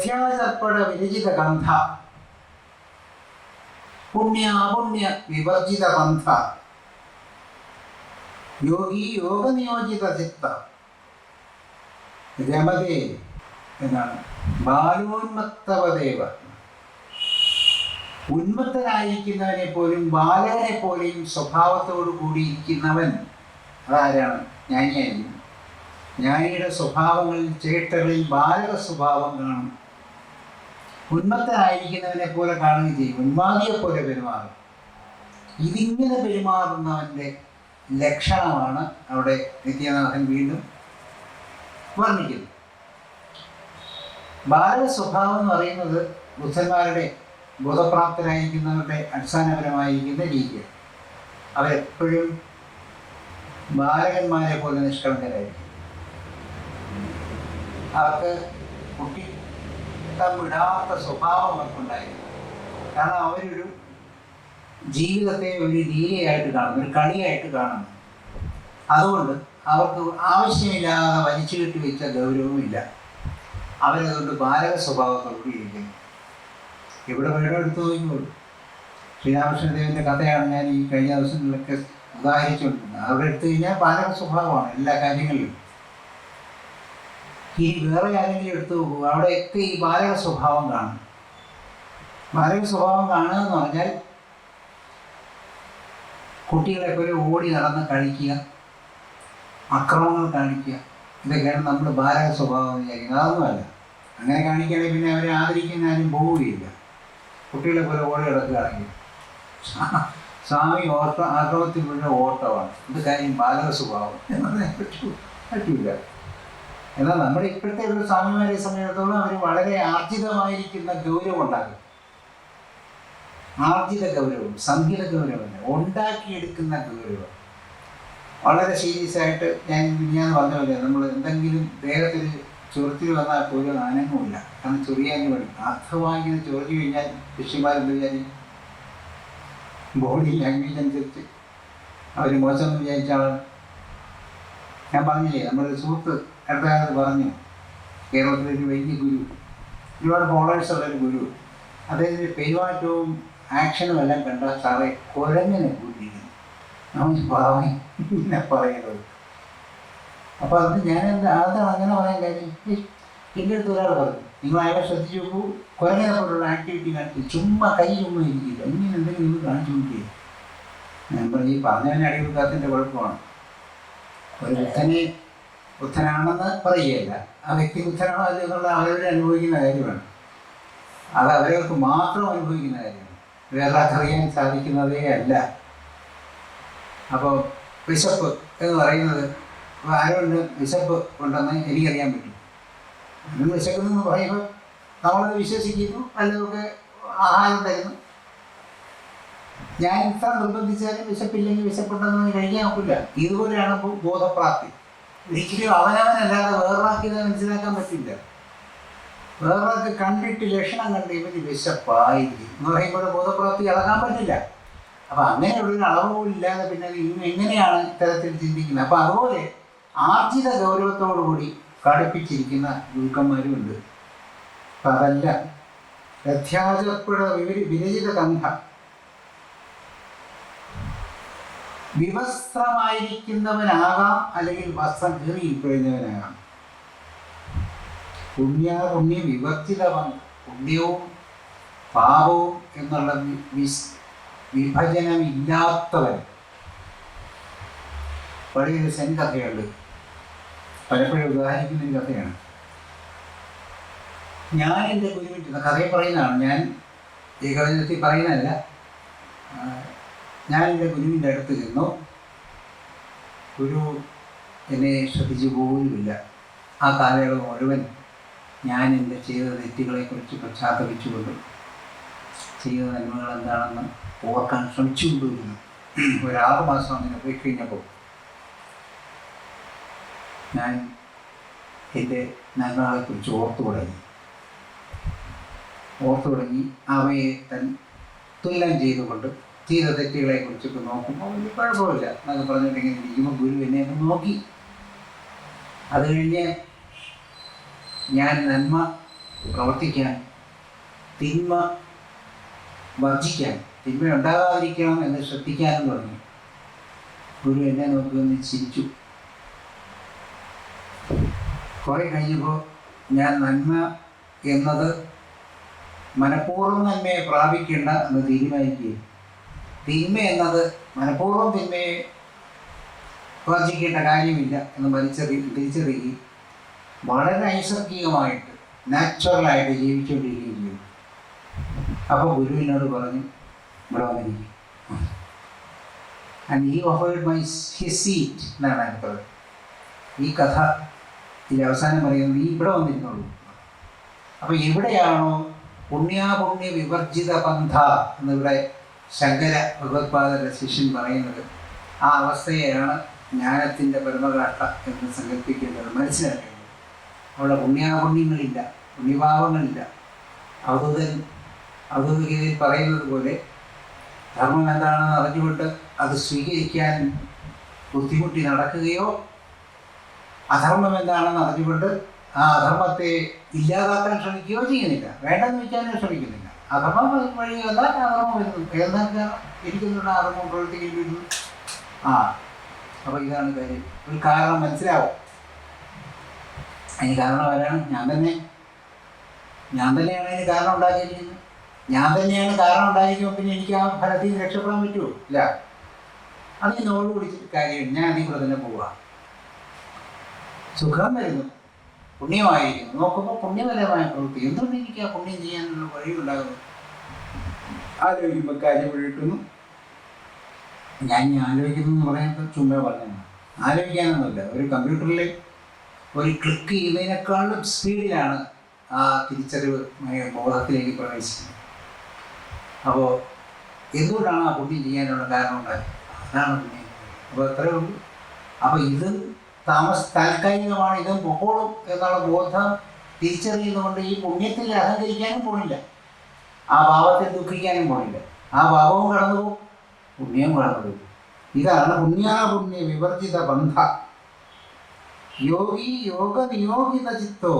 രഥ്യാചർപ്പട വിരചിത ഗന്ധ പുണ്യാപുണ്യ വിവർജിത ബന്ധ യോഗി യോഗനിയോജിത ചിത്ത രമതേ എന്നാണ് ബാലോന്മത്തവദേവ. ഉന്മത്തനായിരിക്കുന്നവനെ പോലും ബാലകനെ പോലെയും സ്വഭാവത്തോടു കൂടിയിരിക്കുന്നവൻ അതാരാണ്? ജ്ഞാനിയായിരിക്കും ജ്ഞാനിയുടെ സ്വഭാവങ്ങളിൽ ചേട്ടകളിൽ ബാലക സ്വഭാവം കാണും ഉന്മത്തനായിരിക്കുന്നവനെ പോലെ കാണുകയും ചെയ്യും. ഉന്മാതിയെ പോലെ പെരുമാറും. ഇതിങ്ങനെ പെരുമാറുന്നവന്റെ ലക്ഷണമാണ് അവിടെ നിത്യനാഥൻ വീണ്ടും വർണിക്കുന്നത്. ബാലക സ്വഭാവം എന്ന് പറയുന്നത് ബുദ്ധന്മാരുടെ ബോധപ്രാപ്തരായിരിക്കുന്നവരുടെ അടിസ്ഥാനപരമായിരിക്കുന്ന രീതിയാണ്. അവരെപ്പോഴും ബാലകന്മാരെ പോലെ നിഷ്കളങ്കരായിരിക്കും. അവർക്ക് കുട്ടി വിടാത്ത സ്വഭാവം അവർക്കുണ്ടായിരുന്നു കാരണം അവരൊരു ജീവിതത്തെ ഒരു ലീലയായിട്ട് കാണുന്നു ഒരു കളിയായിട്ട് കാണുന്നു. അതുകൊണ്ട് അവർക്ക് ആവശ്യമില്ലാതെ വലിച്ചു കെട്ടി വെച്ച ഗൗരവമില്ല. അവരതുകൊണ്ട് ബാലക സ്വഭാവം ഇരിക്കുന്നു. ഇവിടെ വേണം എടുത്തു നോക്കുമ്പോൾ ശ്രീരാമകൃഷ്ണദേവന്റെ കഥയാണ് ഞാൻ ഈ കഴിഞ്ഞ ദിവസങ്ങളിലൊക്കെ ഉദാഹരിച്ചുകൊണ്ടിരുന്നത്. അവിടെ എടുത്തു കഴിഞ്ഞാൽ ബാലക സ്വഭാവമാണ് എല്ലാ കാര്യങ്ങളിലും. ഈ വേറെ ആരെങ്കിലും എടുത്തു പോകും അവിടെയൊക്കെ ഈ ബാലക സ്വഭാവം കാണും. ബാലക സ്വഭാവം കാണുക എന്ന് പറഞ്ഞാൽ കുട്ടികളെ പോലെ ഓടി നടന്ന് കഴിക്കുക അക്രമങ്ങൾ കാണിക്കുക. ഇതൊക്കെയാണ് നമ്മൾ ബാലക സ്വഭാവം വിചാരിക്കുന്നത്. അതൊന്നുമല്ല അങ്ങനെ കാണിക്കുകയാണെങ്കിൽ പിന്നെ അവരെ ആദരിക്കുന്ന ആരും പോവുകയില്ല. കുട്ടികളെ പോലെ ഓടി കിടക്കുകയാണെങ്കിൽ സ്വാമി ഓട്ട ആക്രമത്തിൽ മുഴുവൻ ഓട്ടമാണ്. ഇത് കാര്യം ബാലക സ്വഭാവം. പറഞ്ഞാൽ പറ്റൂ. പറ്റൂല. എന്നാൽ നമ്മുടെ ഇപ്പോഴത്തെ ഒരു സ്വാമിമാരെ സംബന്ധിച്ചിടത്തോളം അവർ വളരെ ആർജിതമായിരിക്കുന്ന ഗൗരവം ഉണ്ടാകും ആർജിത ഗൗരവം സംഗീത ഗൗരവമല്ല ഉണ്ടാക്കിയെടുക്കുന്ന ഗൗരവം. വളരെ സീരിയസ് ആയിട്ട് ഞാൻ ഞാൻ പറഞ്ഞ പോലെ നമ്മൾ എന്തെങ്കിലും ദേഹത്തിൽ ചൊറിച്ചിൽ വന്നാൽ പോലും ആനങ്ങുമില്ല. കാരണം ചൊറിയാൻ വേണ്ടി അർത്ഥമായി ചൊറിഞ്ഞു കഴിഞ്ഞാൽ ശിഷ്യന്മാരെന്ത് വിചാരിക്കും? ബോഡി ലാംഗ്വേജ് അനുസരിച്ച് അവർ മോശം വിചാരിച്ച ആളാണ്. ഞാൻ പറഞ്ഞില്ലേ നമ്മുടെ സുഹൃത്ത് കാലത്ത് പറഞ്ഞു. കേരളത്തിലൊരു വലിയ ഗുരു. ഒരുപാട് ഫോളോവേഴ്സ് ഉള്ള ഒരു ഗുരു. അദ്ദേഹത്തിന്റെ പെരുമാറ്റവും ആക്ഷനും എല്ലാം കണ്ട സാറേ കുഴങ്ങനെ കൂട്ടിയിരിക്കുന്നു. അവൻ പാവം പിന്നെ പറയുന്നത്. അപ്പോൾ അത് ഞാൻ എന്താ അതാണ് അങ്ങനെ പറയാൻ കാര്യം? എന്റെ അടുത്ത് ഒരാൾ പറഞ്ഞു നിങ്ങൾ അയാളെ ശ്രദ്ധിച്ചു നോക്കൂ. കുരങ്ങനെ പോലുള്ള ആക്ടിവിറ്റി കാണിച്ചു ചുമ്മാ കൈ ചുമ്മാ ഇരിക്കില്ല ഇങ്ങനെ എന്തെങ്കിലും നിങ്ങൾ കാണിച്ചു നോക്കിയേ ഞാൻ പറഞ്ഞു ഈ പറഞ്ഞതിനെ അടിവെക്കാത്തതിന്റെ കുഴപ്പമാണ്. ഒരു ബുദ്ധനെ ബുദ്ധനാണെന്ന് പറയുകയല്ല ആ വ്യക്തി ബുദ്ധനാണോ അല്ല എന്നുള്ള അനുഭവിക്കുന്ന കാര്യമാണ്. അത് അവരവർക്ക് മാത്രം അനുഭവിക്കുന്ന കാര്യമാണ്. വേറെ അറിയാൻ സാധിക്കുന്നതേ അല്ല. അപ്പോൾ വിശപ്പ് എന്ന് പറയുന്നത് അപ്പോൾ ആരോണ്ട് വിശപ്പ് ഉണ്ടെന്ന് എനിക്കറിയാൻ പറ്റും. അതിന് വിശക്കുന്നെന്ന് പറയുമ്പോൾ നമ്മളത് വിശ്വസിക്കുന്നു അല്ലെങ്കിൽ ആഹാരം തരുന്നു ഞാൻ ഇത്ര നിർബന്ധിച്ചാലും വിശപ്പില്ലെങ്കിൽ വിശപ്പുണ്ടെന്ന് കഴിക്കാൻ നോക്കില്ല ഇതുപോലെയാണ് ബോധപ്രാപ്തി. ഒരിക്കലും അവനവനല്ലാതെ വേറൊരാൾക്ക് ഇത് മനസ്സിലാക്കാൻ പറ്റില്ല. വേറൊരാൾക്ക് കണ്ടിട്ട് ലക്ഷണം കണ്ട് ഇവന് വിശപ്പായിരിക്കും. എന്ന് പറയുമ്പോൾ ബോധപ്രാപ്തി അളക്കാൻ പറ്റില്ല. അപ്പം അങ്ങനെയുള്ളൊരു അളവ് പോലും ഇല്ലാതെ പിന്നെ എങ്ങനെയാണ് ഇത്തരത്തിൽ ചിന്തിക്കുന്നത്? അപ്പം അതുപോലെ ആർജിത ഗൗരവത്തോടുകൂടി കടുപ്പിച്ചിരിക്കുന്ന ഗുരുക്കന്മാരും ഉണ്ട് അപ്പം അതല്ല രഥ്യാചപ്പുഴ വിവരി വിരചിത കന്ധ വിവസ്ത്രമായിരിക്കുന്നവനാകാം അല്ലെങ്കിൽ വസ്ത്രം കീറിയിരിക്കുന്നവനാകാം കഴിഞ്ഞവനാകാം പുണ്യ വിവർത്തിതവൻ പുണ്യവും പാപവും എന്നുള്ള വിഭജനമില്ലാത്തവൻ. പഴയൊരു സെൻ കഥയുണ്ട്. പലപ്പോഴും ഉദാഹരിക്കുന്ന ഒരു കഥയാണ്. ഞാൻ എന്റെ ഗുരുവിന്റെ കഥയിൽ പറയുന്നതാണ്. ഞാൻ ഏകവചനത്തിൽ പറയുന്നതല്ല. ഞാൻ എന്റെ ഗുരുവിന്റെ അടുത്ത് ചെന്നു. ഗുരു എന്നെ ശ്രദ്ധിച്ചു പോലുമില്ല. ആ കാലയളവ് മുഴുവൻ ഞാൻ എന്റെ ചെയ്ത തെറ്റുകളെക്കുറിച്ച് പശ്ചാത്തപിച്ചുകൊണ്ട് ചെയ്ത നന്മകൾ എന്താണെന്ന് ഓർക്കാൻ ശ്രമിച്ചുകൊണ്ടിരുന്നു ഒരു ആറ് മാസം അങ്ങനെ പോയി കഴിഞ്ഞപ്പോൾ ഞാൻ എന്റെ നന്മകളെക്കുറിച്ച് ഓർത്തു തുടങ്ങി. ഓർത്തു തുടങ്ങി അവയെ തൻ തുല്യം ചെയ്തുകൊണ്ട് ചെയ്ത തെറ്റുകളെ കുറിച്ചൊക്കെ നോക്കുമ്പോൾ വലിയ കുഴപ്പമില്ല. എന്നൊക്കെ പറഞ്ഞിട്ട് ഇങ്ങനെ ഇരിക്കുമ്പോൾ ഗുരു എന്നെ നോക്കി. അത് കഴിഞ്ഞ് ഞാൻ നന്മ പ്രവർത്തിക്കാൻ തിന്മ വർജിക്കാൻ തിന്മ ഉണ്ടാകാതിരിക്കണം എന്ന് ശ്രദ്ധിക്കാനും തുടങ്ങി. ഗുരു എന്നെ നോക്കുമെന്ന് ചിരിച്ചു. കുറെ കഴിഞ്ഞപ്പോൾ ഞാൻ നന്മ എന്നത് മനഃപൂർവം നന്മയെ പ്രാപിക്കേണ്ട എന്ന് തീരുമാനിക്കുകയും തിന്മ എന്നത് മനഃപൂർവം തിന്മയെ വർജിക്കേണ്ട കാര്യമില്ല എന്ന് വലിച്ചെറി തിരിച്ചറിയുകയും വളരെ നൈസർഗികമായിട്ട് നാച്ചുറലായിട്ട് ജീവിച്ചുകൊണ്ടിരിക്കുകയും ചെയ്തു. അപ്പോൾ ഗുരുവിനോട് പറഞ്ഞു ഇവിടെ വന്നിരിക്കും. ആൻഡ് ഈ ഓഫേഡ് മൈ ഹിസ് എന്നാണ് പറയുന്നത് ഈ കഥ ഇതിൽ അവസാനം പറയുന്നത് നീ ഇവിടെ വന്നിരുന്നുള്ളൂ അപ്പോൾ എവിടെയാണോ പുണ്യാപുണ്യ വിവർജിത പന്ഥ എന്നിവിടെ ശങ്കര ഭഗവത്പാദര ശിഷ്യൻ പറയുന്നത് ആ അവസ്ഥയെയാണ് ജ്ഞാനത്തിന്റെ പരമകാഷ്ട എന്ന് സങ്കല്പിക്കേണ്ടത്. മനസ്സിലാക്കേണ്ടത്. അവിടെ പുണ്യാപുണ്യങ്ങളില്ല പുണ്യഭാവങ്ങളില്ല. അവധൂതൻ അവധൂതഗീതയിൽ പറയുന്നത് പോലെ ധർമ്മം എന്താണെന്ന് അറിഞ്ഞുകൊണ്ട് അത് സ്വീകരിക്കാൻ ബുദ്ധിമുട്ടി നടക്കുകയോ അധർമ്മം എന്താണെന്ന് അറിഞ്ഞുകൊണ്ട് ആ അധർമ്മത്തെ ഇല്ലാതാക്കാൻ ശ്രമിക്കുകയോ ചെയ്യുന്നില്ല. വേണ്ടെന്ന് വെക്കാനും ശ്രമിക്കുന്നില്ല. അധർമ്മം വഴി വന്നാൽ അധർമ്മം വരുന്നു. കേൾക്കാൻ ഇരിക്കുന്നുണ്ട് അധർമ്മം പ്രവർത്തിക്കുന്നു ആ അപ്പോൾ ഇതാണ് കാര്യം ഒരു കാരണം മനസ്സിലാവും? അതിന് കാരണം ആരാണ്? ഞാൻ തന്നെ. ഞാൻ തന്നെയാണ് അതിന് കാരണം ഉണ്ടാക്കിയിരിക്കുന്നത്. ഞാൻ തന്നെയാണ് കാരണം ഉണ്ടായിരിക്കുമ്പോൾ പിന്നെ എനിക്ക് ആ ഫലത്തിൽ രക്ഷപ്പെടാൻ പറ്റുമോ? ഇല്ല. അത് നോട് പിടിച്ചിട്ട് കാര്യമില്ല. ഞാൻ അതിൽ കൂടെ തന്നെ പോവുക സുഖം വരുന്നു. പുണ്യമായിരിക്കുന്നു. നോക്കുമ്പോൾ പുണ്യപരമായ പ്രവൃത്തി. എന്തുകൊണ്ട് എനിക്ക് ആ പുണ്യം ചെയ്യാനുള്ള വഴിയുണ്ടാകുന്നു? ആലോചിക്കുമ്പോൾ കാര്യം വഴിട്ടുന്നു ഞാൻ ഈ ആലോചിക്കുന്നു എന്ന് പറയുന്നത് ചുമ്മാ പറഞ്ഞതാണ്. ആലോചിക്കാനൊന്നുമില്ല. ഒരു കമ്പ്യൂട്ടറിലെ ഒരു ക്ലിക്ക് ചെയ്യുന്നതിനേക്കാളും സ്പീഡിലാണ് ആ തിരിച്ചറിവ് ബോധത്തിലേക്ക് പ്രവേശിക്കുന്നത്. അപ്പോൾ എന്തുകൊണ്ടാണ് ആ പുണ്യം ചെയ്യാനുള്ള കാരണം ഉണ്ടായത്? അതാണ് പുണ്യം. അപ്പോൾ അത്രയേ ഉള്ളൂ. അപ്പോൾ ഇത് താമസ താൽക്കാലികമാണ്. ഇത് പൊക്കോളും എന്നുള്ള ബോധം തിരിച്ചറിയുന്നതുകൊണ്ട് ഈ പുണ്യത്തിൽ അഹങ്കരിക്കാനും പോണില്ല. ആ ഭാവത്തിൽ ദുഃഖിക്കാനും പോണില്ല. ആ ഭാവവും കടന്നു പുണ്യവും കടന്നു ഇതാണ് പുണ്യാപുണ്യ വിവർജിത ബന്ധ. യോഗി യോഗ നിയോഗിത ചിത്തോ.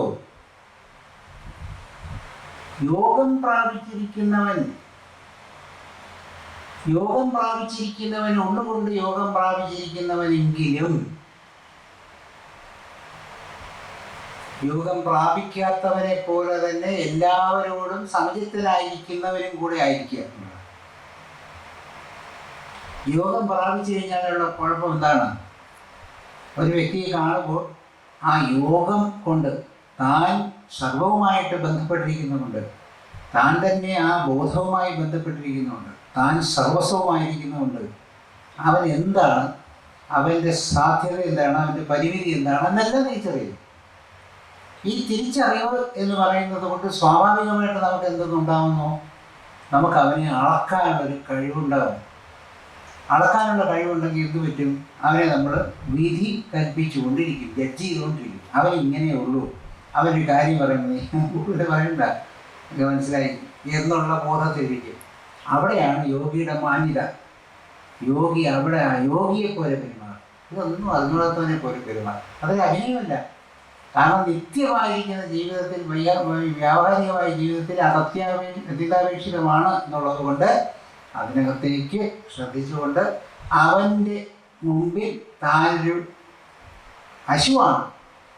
യോഗം പ്രാപിച്ചിരിക്കുന്നവൻ. യോഗം പ്രാപിച്ചിരിക്കുന്നവൻ ഒന്നുകൊണ്ട് യോഗം പ്രാപിച്ചിരിക്കുന്നവനെങ്കിലും യോഗം പ്രാപിക്കാത്തവരെ പോലെ തന്നെ എല്ലാവരോടും സമചിത്തനായിരിക്കുന്നവരും കൂടെ ആയിരിക്കുക. യോഗം പ്രാപിച്ചു കഴിഞ്ഞാലുള്ള കുഴപ്പം എന്താണ്? ഒരു വ്യക്തിയെ കാണുമ്പോൾ ആ യോഗം കൊണ്ട് താൻ സർവവുമായിട്ട് ബന്ധപ്പെട്ടിരിക്കുന്നുണ്ട് താൻ തന്നെ ആ ബോധവുമായി ബന്ധപ്പെട്ടിരിക്കുന്നുണ്ട് താൻ സർവസ്വമായിരിക്കുന്നുണ്ട് അവൻ എന്താണ്? അവന്റെ സാധ്യത എന്താണ്? അവന്റെ പരിമിതി എന്താണ്? എന്നെല്ലാം തിരിച്ചറിയുന്നു ഈ തിരിച്ചറിവ് എന്ന് പറയുന്നത് കൊണ്ട് സ്വാഭാവികമായിട്ട് നമുക്ക് എന്തെന്നുണ്ടാവുന്നു നമുക്ക് അവനെ അളക്കാനുള്ളൊരു കഴിവുണ്ടാകും അളക്കാനുള്ള കഴിവുണ്ടെങ്കിൽ എന്ത് പറ്റും? അവനെ നമ്മൾ വിധി കൽപ്പിച്ചുകൊണ്ടിരിക്കും ജഡ്ജ് ചെയ്തുകൊണ്ടിരിക്കും. അവൻ ഇങ്ങനെയേ ഉള്ളൂ. അവനൊരു കാര്യം പറയുന്നത് ഇവിടെ പറയണ്ട മനസ്സിലായി. എന്നുള്ള ബോധത്തിലിരിക്കും അവിടെയാണ് യോഗിയുടെ മാന്യത. യോഗി അവിടെ യോഗിയെ പോലെ പെരുമാറും. ഇതൊന്നും അതിനോടത്തവനെ പോലെ പെരുമാറും. അതൊരു അഭിനയമല്ല. കാരണം നിത്യമായിരിക്കുന്ന ജീവിതത്തിൽ വ്യാവഹാരികമായ ജീവിതത്തിൽ അത് അത്യാവേ എന്നുള്ളത് കൊണ്ട് അതിനകത്തേക്ക് ശ്രദ്ധിച്ചുകൊണ്ട് അവന്റെ മുമ്പിൽ താനൊരു അശുവാണ്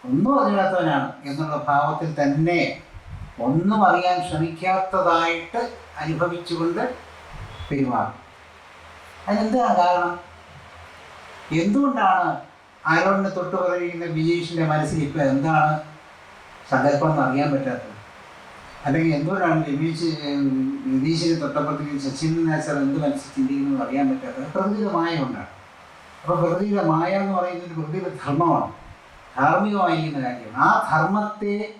ഒന്നും അറിയാത്തവനാണ് എന്നുള്ള ഭാവത്തിൽ തന്നെ ഒന്നും അറിയാൻ ശ്രമിക്കാത്തതായിട്ട് അനുഭവിച്ചുകൊണ്ട് പെരുമാറും. അതിനെന്താണ് കാരണം? എന്തുകൊണ്ടാണ് ആരോണിനെ തൊട്ട് പറയുന്ന ബിജീഷിന്റെ മനസ്സിൽ ഇപ്പൊ എന്താണ് സങ്കല്പം എന്ന് അറിയാൻ പറ്റാത്തത്? അല്ലെങ്കിൽ എന്തുകൊണ്ടാണ് രമീഷ് നിതീഷിനെ തൊട്ടപ്പുറത്തേക്ക് സച്ചിൻ നാസർ എന്ത് മനസ്സിൽ ചിന്തിക്കുന്നു അറിയാൻ പറ്റാത്തത്? പ്രകൃതിയുടെ മായ കൊണ്ടാണ്. അപ്പോൾ പ്രകൃതിയുടെ മായ എന്ന് പറയുന്നത് പ്രകൃതിയുടെ ധർമ്മമാണ്. ധാർമ്മികമായിരിക്കുന്ന കാര്യമാണ്. ആ ധർമ്മത്തെ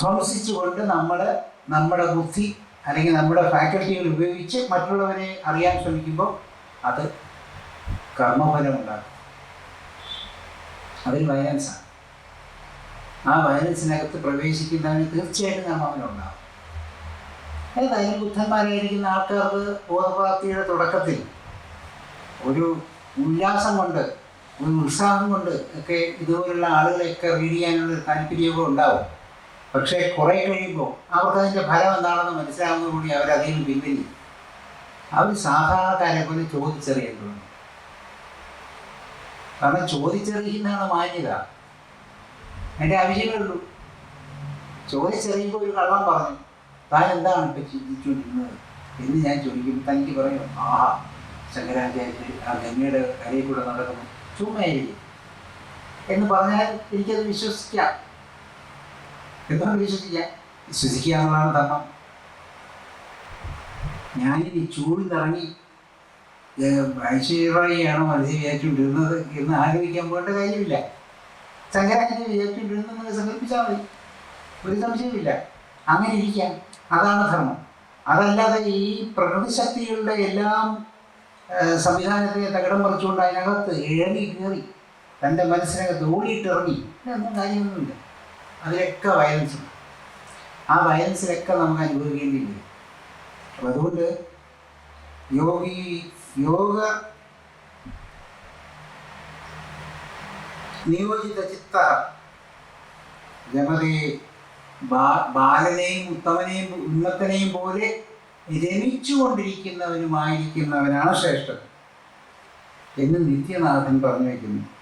ധ്വംസിച്ചുകൊണ്ട് നമ്മൾ നമ്മുടെ ബുദ്ധി അല്ലെങ്കിൽ നമ്മുടെ ഫാക്കൽറ്റികൾ ഉപയോഗിച്ച് മറ്റുള്ളവരെ അറിയാൻ ശ്രമിക്കുമ്പോൾ അത് കർമ്മഫലമുണ്ടാകും അതിൽ വയലൻസാണ് ആ വയലൻസിനകത്ത് പ്രവേശിക്കുന്നവന് തീർച്ചയായിട്ടും കർമ്മഫലം ഉണ്ടാകും ഏതായാലും ബുദ്ധന്മാരായിരിക്കുന്ന ആൾക്കാർക്ക് ബോധപ്രാപ്തിയുടെ തുടക്കത്തിൽ ഒരു ഉല്ലാസം കൊണ്ട് ഒരു ഉത്സാഹം കൊണ്ട് ഒക്കെ ഇതുപോലുള്ള ആളുകളെയൊക്കെ റീഡ് ചെയ്യാനുള്ള താല്പര്യമൊക്കെ ഉണ്ടാവും. പക്ഷേ കുറേ കഴിയുമ്പോൾ അവർക്ക് അതിന്റെ ഫലം എന്താണെന്ന് മനസ്സിലാവുന്നതുകൂടി അവരതിൽ നിന്ന് പിന്തിരിയും അവർ സാധാരണക്കാരെ പോലെ ചോദിച്ചറിയേണ്ടതുണ്ട് കാരണം ചോദിച്ചറിയുന്നതാണ് മാന്യത. എന്റെ ആവശ്യമേ ഉള്ളൂ ചോദിച്ചറിയുമ്പോൾ ഒരു കള്ളം പറഞ്ഞു. താൻ എന്താണ് ഇപ്പം ചിന്തിച്ചുകൊണ്ടിരുന്നത്? എന്ന് ഞാൻ ചോദിക്കും തനിക്ക് പറയും ആഹാ ശങ്കരാചാര്യ ആ ഗംഗയുടെ കരയിൽ കൂടെ നടക്കുന്നു. ചുമ്മായിരിക്കും എന്ന് പറഞ്ഞാൽ എനിക്കത് വിശ്വസിക്കാം. എന്താണ് വിശ്വസിക്കാം? വിശ്വസിക്കുക എന്നുള്ളതാണ് ധർമ്മം. ഞാനിനി ചൂടിന്നിറങ്ങി ഐശ്വര്യറായിയാണോ മനസ്സിൽ വിചാരിച്ചുകൊണ്ടിരുന്നത് എന്ന് ആഗ്രഹിക്കാൻ പോകേണ്ട കാര്യമില്ല. ശങ്കരാചാര്യ നിങ്ങൾ സങ്കല്പിച്ചാൽ മതി. ഒരു സംശയമില്ല അങ്ങനെ ഇരിക്കാം. അതാണ് ധർമ്മം. അതല്ലാതെ ഈ പ്രകൃതി ശക്തികളുടെ എല്ലാം സംവിധാനത്തെ തകിടം പറിച്ചുകൊണ്ട് അതിനകത്ത് ഇഴങ്ങി കയറി തന്റെ മനസ്സിനകത്ത് ഓടിയിട്ടിറങ്ങി ഇതൊന്നും കാര്യമൊന്നുമില്ല. അതിലൊക്കെ വയലൻസ് ആ വയലൻസിലൊക്കെ നമുക്ക് അനുഭവിക്കേണ്ടി വരും അപ്പം അതുകൊണ്ട് യോഗി യോഗ നിയോജിത ചിത്ത ബാ- ബാലനെയും ഉത്തമനെയും ഉന്നതനെയും പോലെ രമിച്ചുകൊണ്ടിരിക്കുന്നവനുമായിരിക്കുന്നവനാണ് ശ്രേഷ്ഠൻ എന്ന് നിത്യനാഥൻ പറഞ്ഞു വയ്ക്കുന്നു